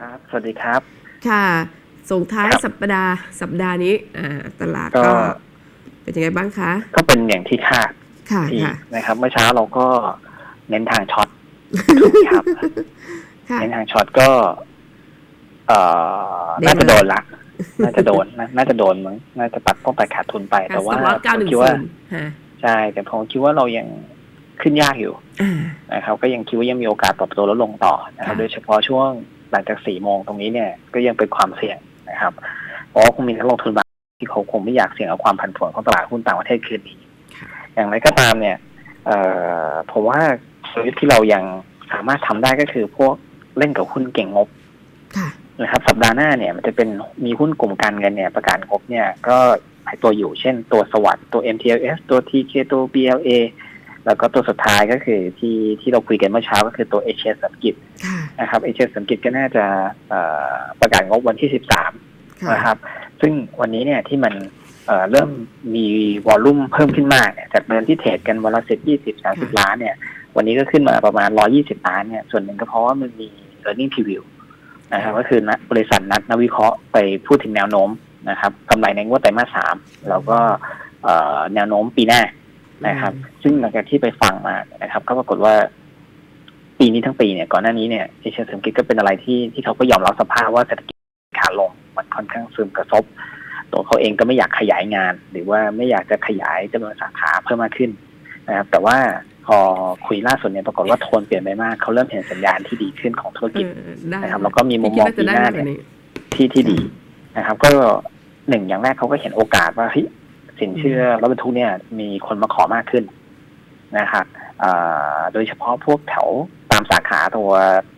ครับ สวัสดีครับ ค่ะ ส่งท้ายครับ สัปดาห์สัปดาห์นี้อ่าตลาดก็ก็เป็นยังไงบ้างคะ ก็เป็นอย่างที่คาดค่ะที่ค่ะ นะครับ เมื่อเช้าเราก็เน้นทางช็อตถูกไหมครับ ค่ะ เน้นทางช็อตก็ เอ่อเด่นน่าจะเลยโดนละ น่าจะโดนนะน่าจะโดนมั้งน่าจะตัดต้องตัดขาดทุนไป แต่ว่าสล็อตเก้าผหมนึ่งคิดศูว่านย์ฮะใช่แต่ผมคิดว่าเรายังขึ้นยากอยู่ อ่า นะครับก็ยังคิดว่ายังมีโอกาสปรับตัวลดลงต่อนะครับค่ะ โดยเฉพาะช่วง หลังจากสี่โมงตรงนี้เนี่ยก็ยังเป็นความเสี่ยงนะครับเพราะว่าคงมีนักลงทุนบางที่เขาคงไม่อยากเสี่ยงกับความผันผวนของตลาดหุ้นต่างประเทศคืนนี้ค่ะอย่างไรก็ตามเนี่ยเอ่อผมว่ากลยุทธ์ที่เรายังสามารถทำได้ก็คือพวกเล่นกับหุ้นเก่งงบค่ะนะครับสัปดาห์หน้าเนี่ยมันจะเป็นมีหุ้นกลุ่มการเงินเนี่ยประกาศงบเนี่ยก็หลายตัวอยู่เช่นตัวสวัสด์ตัว MTLS ตัว TK ตัว BLA แล้วก็ตัวสุดท้ายก็คือที่ที่เราคุยกันเมื่อเช้าก็คือตัวเอเชียสัมกิจค่ะ นะครับเอเชียสัมกิจก็น่าจะเอ่อประกาศงบวันที่ 13ค่ะนะครับ ซึ่งวันนี้เนี่ยที่มันเอ่อเริ่มมีวอลลุ่มเพิ่มขึ้นมากเนี่ยจากเดิมที่เทรดกันวันละสิบยี่สิบสามสิบล้านเนี่ย วันนี้ก็ขึ้นมาประมาณร้อยี่สิบล้านเนี่ย ส่วนหนึ่งก็เพราะว่ามันมี e a r n i n g preview นะครับก็คือนักบริษัทนัดนักวิเคราะห์ไปพูดถึงแนวโน้มนะครับกำไรในงวดไตรมาสสามแล้วก็เอ่อแนวโน้มปีหน้านะครับ ซึ่งหลังจากที่ไปฟังมานะครับ ก็ปรากฏว่า ปีนี้ทั้งปีเนี่ยก่อนหน้านี้เนี่ยเอเชียเศรษฐกิจก็เป็นอะไรที่ที่เขาก็ยอมรับสภาพว่าเศรษฐกิจขาลงมันค่อนข้างซึมกระทบตัวเขาเองก็ไม่อยากขยายงาน หรือว่าไม่อยากจะขยายจำนวนสาขาเพิ่มมากขึ้นนะครับแต่ว่าพอคุยล่าสุดเนี่ยปรากฏว่าโทนเปลี่ยนไปมากเขาเริ่มเห็นสัญญาณที่ดีขึ้นของธุรเอกิจอได้นะครับแล้วก็มีมุมมองที่คิดว่าจะได้ปีหน้ามากกว่าเนี่ยนี้ที่ที่ดีนะครับ ก็หนึ่งอย่างแรกเขาก็เห็นโอกาสว่าเฮ้ยสินเชื่อรถบรรทุกเนี่ย มีคนมาขอมากขึ้นนะครับเอ่อโดยเฉพาะพวกแถว ตามสาขาตัว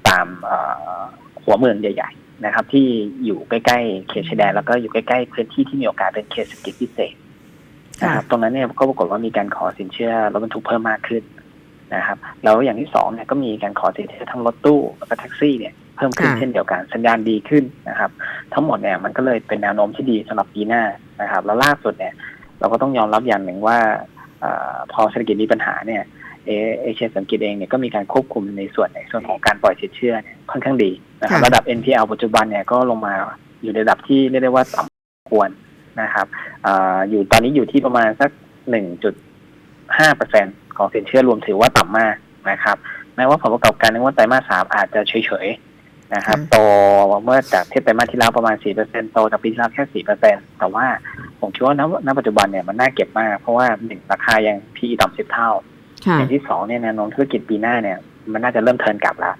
ตามเอ่อหัวเมืองใหญ่ ๆ นะครับ ที่อยู่ใกล้ๆเขตชายแดนแล้วก็อยู่ใกล้ๆพื้นที่ที่มีโอกาสเป็นเขตเศรษฐกิจพิเศษนะครับตรงนั้นเนี่ยก็ปรากฏว่ามีการขอสินเชื่อรถบรรทุกเพิ่มมากขึ้นนะครับแล้วอย่างที่สองเนี่ยก็มีการขอสินเชื่อทั้งรถตู้แล้วก็แท็กซี่เนี่ยเพิ่มขึ้นค่ะเช่นเดียวกันสัญญาณดีขึ้นนะครับ ทั้งหมดเนี่ยมันก็เลยเป็นแนวโน้มที่ดีสำหรับปีหน้านะครับ แล้วล่าสุดเนี่ย เราก็ต้องยอมรับอย่างหนึ่งว่าเออพอเศรษฐกิจมีปัญหาเนี่ย เอเอเชียสังกิตเองเนี่ยก็มีการควบคุมในส่วนในส่วนของการปล่อยสินเชื่อเนี่ยค่อนข้างดีนะครับค่ะระดับ NPL ปัจจุบันเนี่ยก็ลงมาอยู่ในระดับที่เรียกได้ว่าต่ำควรนะครับเอออยู่ตอนนี้อยู่ที่ประมาณสัก1.5เปอร์เซ็นของสินเชื่อรวมถือว่าต่ำมากนะครับแม้ว่าผลประกอบการในงวดไตรมาสสามอาจจะเฉยๆนะครับค่ะโตเมื่อจากเทียบไตรมาสที่แล้วประมาณ4%โตจากปีที่แล้วแค่4%แต่ว่าผมคิดว่าณณปัจจุบันเนี่ยมันน่าเก็บมาก เพราะว่าหนึ่งราคายัง PE ต่ำ10เท่าค่ะ อย่างที่สองเนี่ยแนวโน้มธุรกิจปีหน้าเนี่ยมันน่าจะเริ่มเทิร์นกลับแล้ว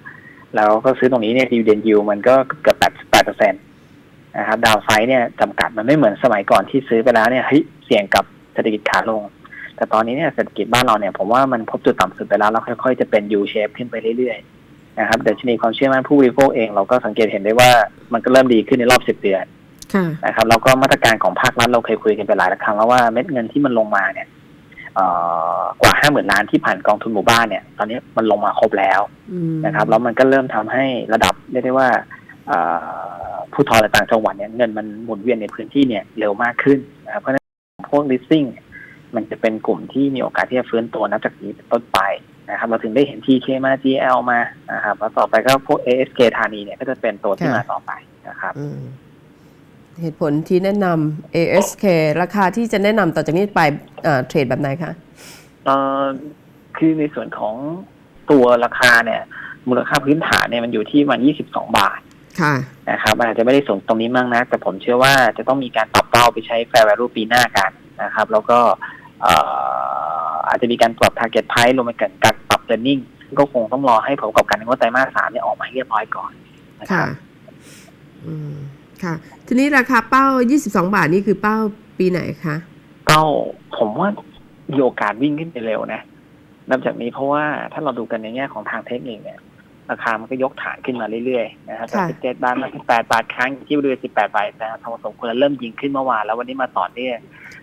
แล้วก็ซื้อตรงนี้เนี่ยดีเดนยูมันก็เกือบ8 8%นะครับดาวไซด์เนี่ยจำกัดมันไม่เหมือนสมัยก่อนที่ซื้อไปแล้วเนี่ยเฮ้ยเสี่ยงกับเศรษฐกิจขาลง แต่ตอนนี้เนี่ยเศรษฐกิจบ้านเราเนี่ยผมว่ามันพบจุดต่ำสุดไปแล้วแล้วค่อยๆจะเป็น U shape ขึ้นไปเรื่อยๆนะครับดัชนีความเชื่อมั่นผู้บริโภคเองเราก็สังเกตเห็นได้ว่ามันก็เริ่มดีขึ้นในรอบ10เดือนค่ะนะครับแล้วก็มาตรการของภาครัฐเราเคยคุยกันไปหลายครั้งแล้วว่าเม็ดเงินที่มันลงมาเนี่ยเอ่อ กว่าห้าหมื่นล้านที่ผ่านกองทุนหมู่บ้านเนี่ย ตอนนี้มันลงมาครบแล้วอืมนะครับ แล้วมันก็เริ่มทำให้ระดับเรียกได้ว่าเอ่อผู้ทอในต่างจังหวัดเนี่ยเงินมันหมุนเวียนในพื้นที่เนี่ยเร็วมากขึ้นนะครับเพราะฉะนั้นพวก leasing เนี่ยมันจะเป็นกลุ่มที่มีโอกาสที่จะฟื้นตัวนับจากนี้เป็นต้นไปนะครับ เราถึงได้เห็น TK มา GL มานะครับแล้วต่อไปก็พวก ASK ธานีเนี่ยก็จะเป็นตัวที่มาต่อไปนะครับอืม เหตุผลที่แนะนำ ASK ราคาที่จะแนะนำต่อจากนี้ไปเอ่อเทรดแบบไหนคะเอ่อคือในส่วนของตัวราคาเนี่ย มูลค่าพื้นฐานเนี่ยมันอยู่ที่มัน22 บาทค่ะนะครับมันอาจจะไม่ได้สูงตรงนี้มากนะ แต่ผมเชื่อว่าจะต้องมีการปรับเป้าไปใช้ fair value ปีหน้ากันนะครับ แล้วก็เอ่ออาจจะมีการปรับ target price รวมไปถึงการปรับ earning ซึ่งก็คงต้องรอให้ผลประกอบการในงวดไตรมาสสามเนี่ยออกมาให้เรียบร้อยก่อนนะคค่ะรับอืม ค่ะ ทีนี้ราคาเป้า 22 บาทนี่คือเป้าปีไหนคะก็ผมว่ามีโอกาสวิ่งขึ้นไปเร็วนะนับจากนี้เพราะว่าถ้าเราดูกันในแง่ของทางเทคนิคเนี่ย ราคามันก็ยกฐานขึ้นมาเรื่อยๆนะครับจากค่ะ17บาทมา18บาทครั้งที่บริเวณ18บาทนะครับทองสมควรเริ่มยิงขึ้นเมื่อวานแล้ววันนี้มาต่อเนื่อง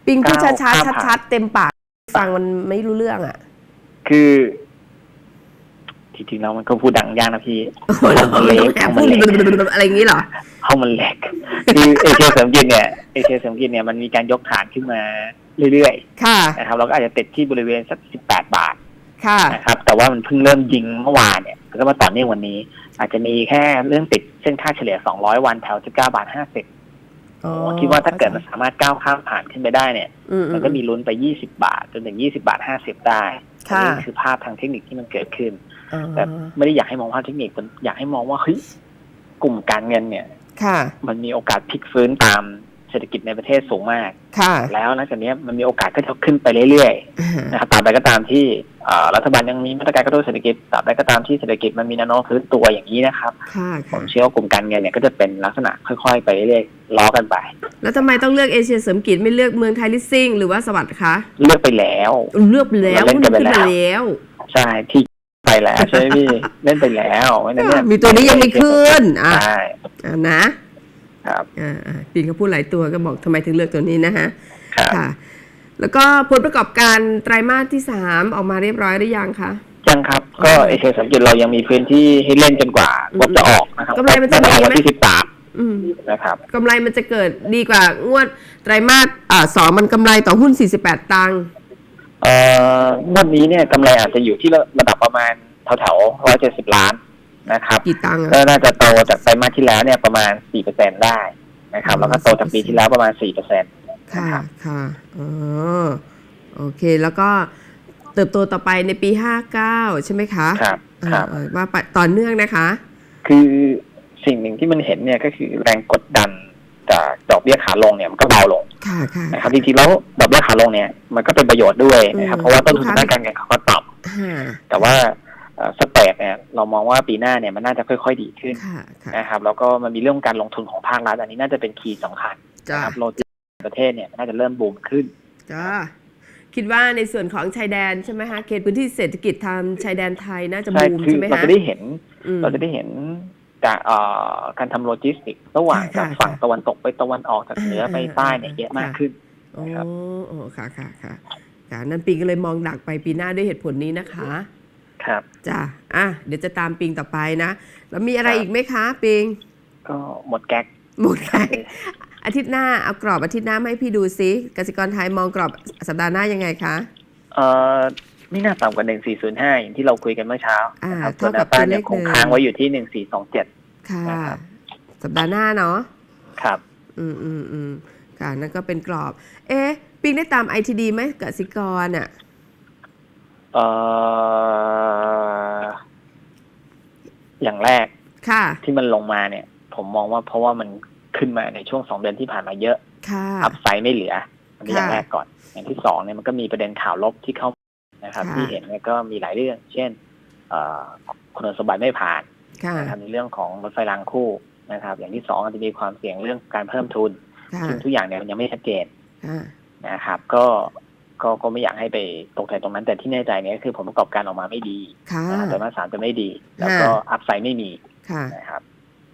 ปิงพูดเก้าช้าห้าๆชัดๆเต็มปากฟังมันไม่รู้เรื่องอะ คือ จริงๆแล้วมันก็พูดดังยากนะพี่โอ้โหเราห้องมันเล็กแอบห้องพูมัดนเล็กอะไรอย่างนี้เหรอห้องมันเล็ก คือเอเชียเสริมกินเนี่ยเอเชียเสริมกินเนี่ยมันมีการยกฐานขึ้นมาเรื่อยค่ะ ๆนะครับเราก็อาจจะติดที่บริเวณสัก18บาทค่ะ นะครับ แต่ว่ามันเพิ่งเริ่มยิงเมื่อวานเนี่ยแล้วก็มาต่อเนื่องวันนี้ อาจจะมีแค่เรื่องติดเส้นค่าเฉลี่ย200วันแถว19บาท50อ๋อผมคิดว่าถ้าเกิดมันสามารถก้าวข้ามผ่านขึ้นไปได้เนี่ย อืมันก็มีลุ้นไป20บาท จนถึง20บาท50ได้ค่ะอันนี่คือภาพทางเทคนิคที่มันเกิดขึ้นอ๋อแต่ไม่ได้อยากให้มองภาพเทคนิคผมอยากให้มองว่าเฮ้ยกลุ่มการเงินเนี่ย ค่ะ มันมีโอกาสพลิกฟื้นตามเศรษฐกิจในประเทศสูงมาก ค่ะ แล้วหลังจากนี้มันมีโอกาสก็จะขึ้นไปเรื่อยๆนะครับตราบใดก็ตามที่เอ่อรัฐบาลยังมีมาตรการกระตุ้นเศรษฐกิจตราบใดก็ตามที่เศรษฐกิจมันมีแนวโน้มฟื้นตัวอย่างนี้นะครับค่ะผค่ะมเชื่อว่ากลุ่มการเงินเนี่ยก็จะเป็นลักษณะค่อยๆ ไปเรื่อยๆล้อกันไป แล้วทำไมต้องเลือกเอเชียเสริมกิจไม่เลือกเมืองไทยลิสซิ่งหรือว่าสวัสดิ์คะ เลือกไปแล้ว เลือกไปแล้วเราเล่นกันไปขึ้นแล้วมาแล้ว ใช่ที่ ไปแล้วใช่ไหมพี่เล่นไปแล้วเพราะฉะนั้นเนี่ยมีตัวนี้ยังไม่ขึ้นอะใช่อะนะครับอ่าอ่าปิงเขาพูดหลายตัวก็บอกทำไมถึงเลือกตัวนี้นะฮะครับค่ะ แล้วก็ผลประกอบการไตรมาสที่สามออกมาเรียบร้อยหรือยังคะยังครับ ก็เอเชียสังเกตเรายังมีพื้นที่ให้เล่นจนกว่าอืมงบจะออกนะครับกำไรมันจะงบออกดีไหมวันที่สิบสามอืมนะครับกำไรมันจะเกิดดีกว่างวดไตรมาสอ่าสองมันกำไรต่อหุ้น48ตังค์ เอ่องวดนี้เนี่ยกำไรอาจจะอยู่ที่ระดับประมาณแถวๆร้อยเจ็ดสิบล้านนะครับกี่ตังค์ก็อะน่าจะโตจากไตรมาสที่แล้วเนี่ยประมาณสี่เปอร์เซ็นได้นะครับ แล้วก็โตจากปีที่แล้วประมาณสี่เปอร์เซ็นค่ะค่ะอ๋อโอเคแล้วก็เติบโตต่อไปในปี59ใช่ไหมคะครับครับเอ่อว่าไปต่อเนื่องนะคะ คือสิ่งหนึ่งที่มันเห็นเนี่ยก็คือแรงกดดันจาก ดอกเบี้ยขาลงเนี่ยมันก็เบาลงค่ะค่ะนะครับจริงๆแล้วดอกเบี้ยขาลงเนี่ยมันก็เป็นประโยชน์ด้วยนะครับอืมเพราะว่าต้นทุนลูกค้าทางด้านการเงินเขาก็ต่ค่ะำแต่ว่าเอ่อสเปรดเนี่ยเรามองว่าปีหน้าเนี่ยมันน่าจะค่อย ๆ ดีขึ้นค่ะค่ะนะครับแล้วก็มันมีเรื่องการลงทุนของภาครัฐอันนี้น่าจะเป็นคีย์สำคัญจ้านะครับโลจิสติกส์ประเทศเนี่ยน่าจะเริ่มบูมขึ้นจ้าคิดว่าในส่วนของชายแดนใช่ไหมคะเขตพื้นที่เศรษฐกิจทางชายแดนไทยน่าจะใช่บูมคือใช่ไหมเราคะจะได้เห็นอืมเราจะได้เห็น การเอ่อการทำโลจิสติกส์ระหว่างค่ะจากฝั่งค่ะตะวันตกไปตะวันออกจากเหนือไปใต้เนี่ยอ่าเยอะมากค่ะขึ้นโอ้ครับโอ้ค่ะค่ะค่ะค่ะนั่นปิงก็เลยมองดักไปปีหน้าด้วยเหตุผลนี้นะคะ ครับจ้าอะเดี๋ยวจะตามปิงต่อไปนะ แล้วมีอะไรครับอีกไหมคะ ปิง ก็หมดแก๊กหมดแล้วอาทิตย์หน้าเอากรอบอาทิตย์หน้ามาให้พี่ดูซิกสิกรไทยมองกรอบสัปดาห์หน้ายังไงคะเอ่อ ไม่น่าต่ำกว่าหนึ่งสี่ศูนย์ห้าอย่างที่เราคุยกันเมื่อเช้าอ่านะครับเท่ากับส่วนแนวต้านตัวเลเนี่ขยคงเดิมค้างไว้อยู่ที่หนึ่งสี่สองเจ็ดค่ะนะครับสัปดาห์หน้าเนาะ ครับ อืมอืมอืมค่ะนั่นก็เป็นกรอบ เอ๊ะ ปิงได้ตาม ITD ไหมกสิกรอะเอ่ออย่างแรกค่ะ ที่มันลงมาเนี่ย ผมมองว่าเพราะว่ามันขึ้นมาในช่วงสองเดือนที่ผ่านมาเยอะค่ะอัพไซด์ไม่เหลือ อันนี้อค่ะย่างแรกก่อน อย่างที่สองเนี่ยมันก็มีประเด็นข่าวลบที่เข้า นะครับค่ะที่เห็นเนี่ยก็มีหลายเรื่อง เช่นเอ่อคุณสมบัติไม่ผ่านค่ะนะครับในเรื่องของรถไฟรางคู่นะครับ อย่างที่สองอาจจะมีความเสี่ยงเรื่องการเพิ่มทุนค่ะซึ่งทุกอย่างเนี่ยมันยังไม่ชัดเจนค่ะนะครับ ก็ก็ก็ไม่อยากให้ไปตกใจตรงนั้น แต่ที่แน่ใจเนี่ยก็คือผลประกอบการออกมาไม่ดีค่ะนะครับแต่มาสามจะไม่ดี แล้วก็อัพไซด์ไม่มีค่ะนะครับ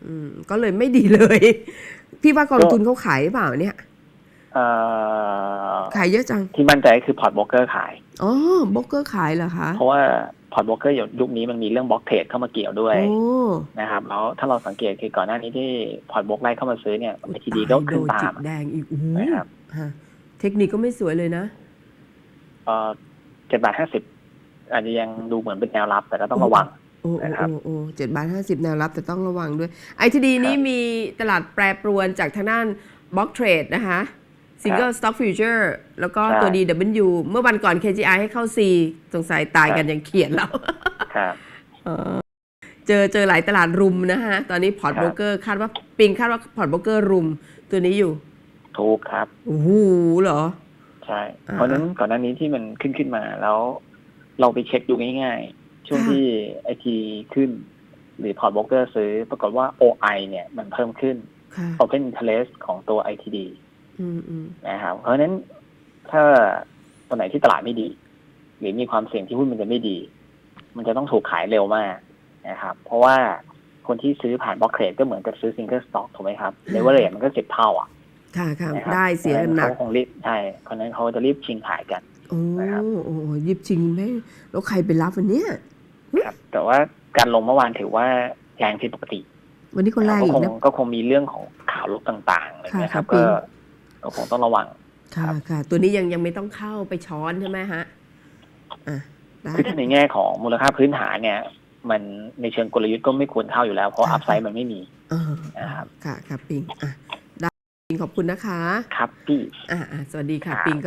อืมก็เลยไม่ดีเลย พี่ว่ากองทุนเขาขายหรือเปล่าเนี่ยเอ่อ ขายเยอะจัง ที่มั่นใจก็คือพอร์ตโบรกเกอร์ขายอ๋อโบรกเกอร์ขายเหรอคะ เพราะว่าพอร์ตโบรกเกอร์ยุคนี้มันมีเรื่องบล็อกเทรดเข้ามาเกี่ยวด้วยโอ้นะครับแล้วถ้าเราสังเกตคือก่อนหน้านี้ที่พอร์ตโบรกไล่เข้ามาซื้อเนี่ยไอทีดีตายก็ขึ้นโดตาจิมกแดงอีกโอ้โหนะครับฮะเทคนิคก็ไม่สวยเลยนะเอ่อเจ็ดบาทห้าสิบอาจจะยังดูเหมือนเป็นแนวรับ แต่ก็ต้องระวังโอ้โอ้นะครับโอ้โอ้เจ็ดบาทห้าสิบแนวรับแต่ต้องระวังด้วยไอทีดีนี้มีตลาดแปรปรวนจากทางด้านบล็อกเทรดนะคะ Single Stock Future แล้วก็ตัวใช่ DW เมื่อวันก่อน KGI ให้เข้า C สงสัยตายกันยังเขียนแล้วครับเออเจอเจอหลายตลาดรุมนะฮะ ตอนนี้พอร์ตครับโบรกเกอร์คาดว่าปิงคาดว่าพอร์ตโบรกเกอร์รุมตัวนี้อยู่ ถูกครับโอ้โหเหรอ ใช่อ่าเพราะฉะนั้นก่อนหน้านี้ที่มันขึ้นขึ้นมาแล้วเราไปเช็คดูง่ายๆ ช่วงค่ะที่ไอทีขึ้น หรือพอร์ตโบรกเกอร์ซื้อ ปรากฏว่า OI เนี่ยมันเพิ่มขึ้นค่ะ Open Interest ของตัว ITD อืมอืม นะครับ เพราะฉะนั้นถ้าตัวไหนที่ตลาดไม่ดี หรือมีความเสี่ยงที่หุ้นมันจะไม่ดี มันจะต้องถูกขายเร็วมากนะครับ เพราะว่าคนที่ซื้อผ่านบล็อกเทรดก็เหมือนกับซื้อซิงเกิลสต็อกถูกไหมครับเลเวอเรจมันก็สิบเท่าอะ ค่ะค่ะนะครับได้เสียกันหนักเขาคงรีบใช่เพราะฉะนั้นเขาจะรีบชิงขายกันโอ้นะครับโอ้ยิบจริงไหมแล้วใครไปรับวันเนี้ยครับแต่ว่าการลงเมื่อวานถือว่าแรงผิดปกติ วันนี้ก็แรงก็อีคกงนะก็คงมีเรื่องของข่าวลบต่างๆอะไรนะครับค่ะก็ครับ ก็คงต้องระวัง ค่ะค่ะ ตัวนี้ยังยังไม่ต้องเข้าไปช้อนใช่ไหมฮะอะได้คือถ้าในแง่ของมูลค่าพื้นฐานเนี่ยมันในเชิงกลยุทธ์ก็ไม่ควรเข้าอยู่แล้วเพราะค่ะอัพไซด์มันไม่มีเออนะครับค่ะค่ะปิงอะได้ปิงขอบคุณนะคะ ครับพี่อ่าอ่าสวัสดีค่ะครับปิง